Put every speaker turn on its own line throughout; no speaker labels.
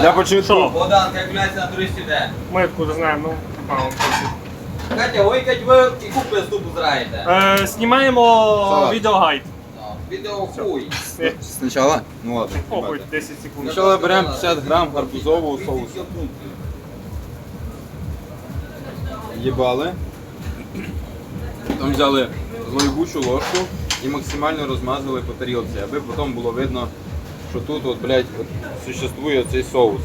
Для початку.
Богдан, калькуляція на туристів де?
Ми откуда знаємо, ну, мало.
Катя, викать ви і купи ступу зраєте.
Е, знімаємо відеогайд.
Відео хуй.
Спочатку? Ну ладно.
Похуй, 10 секунд.
Спочатку беремо 50 грам гарбузового соусу. Їбали. Потім взяли злоєбучу ложку і максимально розмазали по тарілці, аби потім було видно, що тут от, блядь, от, существує цей соус.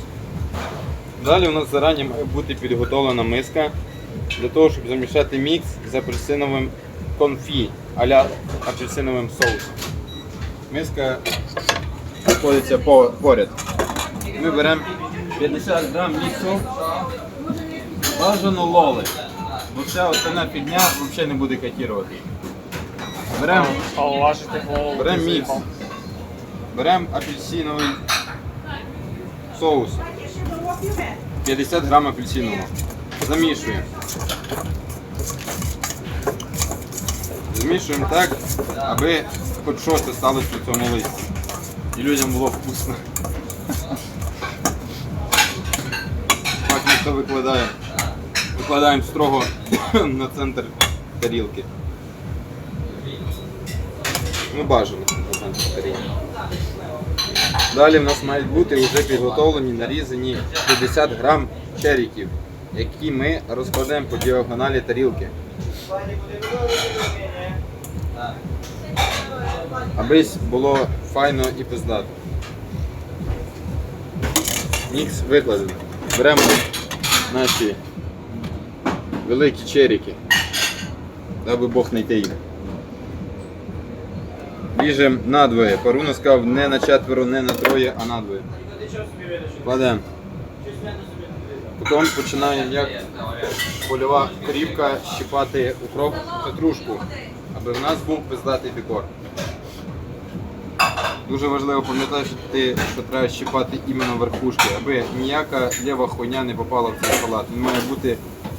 Далі у нас зарані має бути підготовлена миска для того, щоб замішати мікс з апельсиновим конфі, а-ля апельсиновим соусом. Миска знаходиться поряд. Ми беремо 50 грам міксу, бажано лоли. Бо вся остальна фігня взагалі не буде катірувати. Беремо. Беремо мікс. Беремо апельсиновий соус. 50 грам апельсинового. Замішуємо. Замішуємо так, аби хоч щось осталось у цьому листі. І людям було вкусно. Так ніхто викладає. Викладаємо строго на центр тарілки. Ну, бажано на центр. Далі в нас мають бути вже підготовлені, нарізані 50 грам черіків, які ми розкладемо по діагоналі тарілки. Аби було файно і пиздато. Мікс викладений. Беремо наші великі черіки. Даби Бог знайти їх. Ріжемо надвоє. Паруна сказав не на четверо, не на троє, а надвоє. Кладемо. Потім починаємо як польова корівка щипати укроп петрушку, аби в нас був пиздатий декор. Дуже важливо пам'ятати, що треба щипати іменно верхушки, аби ніяка лєва хуйня не попала в цей салат. Він має бути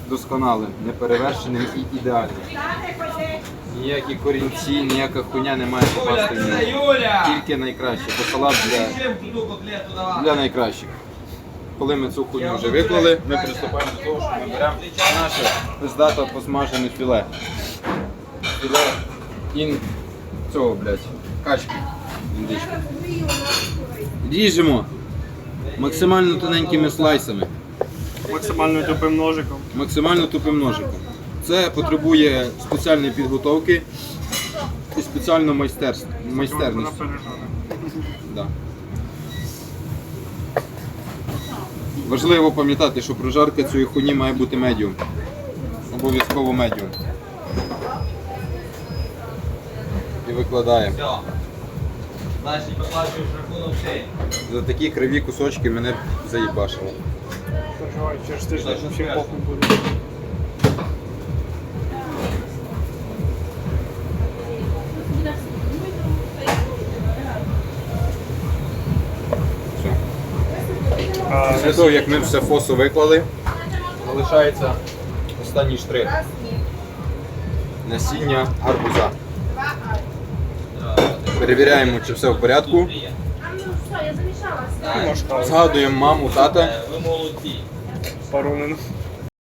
досконалим, неперевершеним і ідеальним. Ніякі корінці, ніяка хуйня не має попасти в нього.
Юля!
Тільки найкраще, бо салат для, для найкращих. Коли ми цю хуйню вже виклали, ми приступаємо до того, що ми беремо наше пиздато посмажене філе. Філе ін цього, блядь, качки. індички. Ріжемо максимально тоненькими слайсами,
Максимально тупим ножиком.
максимально тупим ножиком. Це потребує спеціальної підготовки і спеціальної майстерства. Майстерності. Да. Важливо пам'ятати, що прожарка цієї хуйні має бути медіум. Обов'язково медіум. І викладаємо.
Значить, поплачуєш рахунок цей.
За такі криві кусочки мене заїбашило.
Переживай, через тиждень
ясно.
похуй буде.
Після того, як ми все фосу виклали, залишається останній штрих. Насіння гарбуза. Перевіряємо, чи все в порядку. Згадуємо маму, тата.
Е, Ви молодці.
пару минут.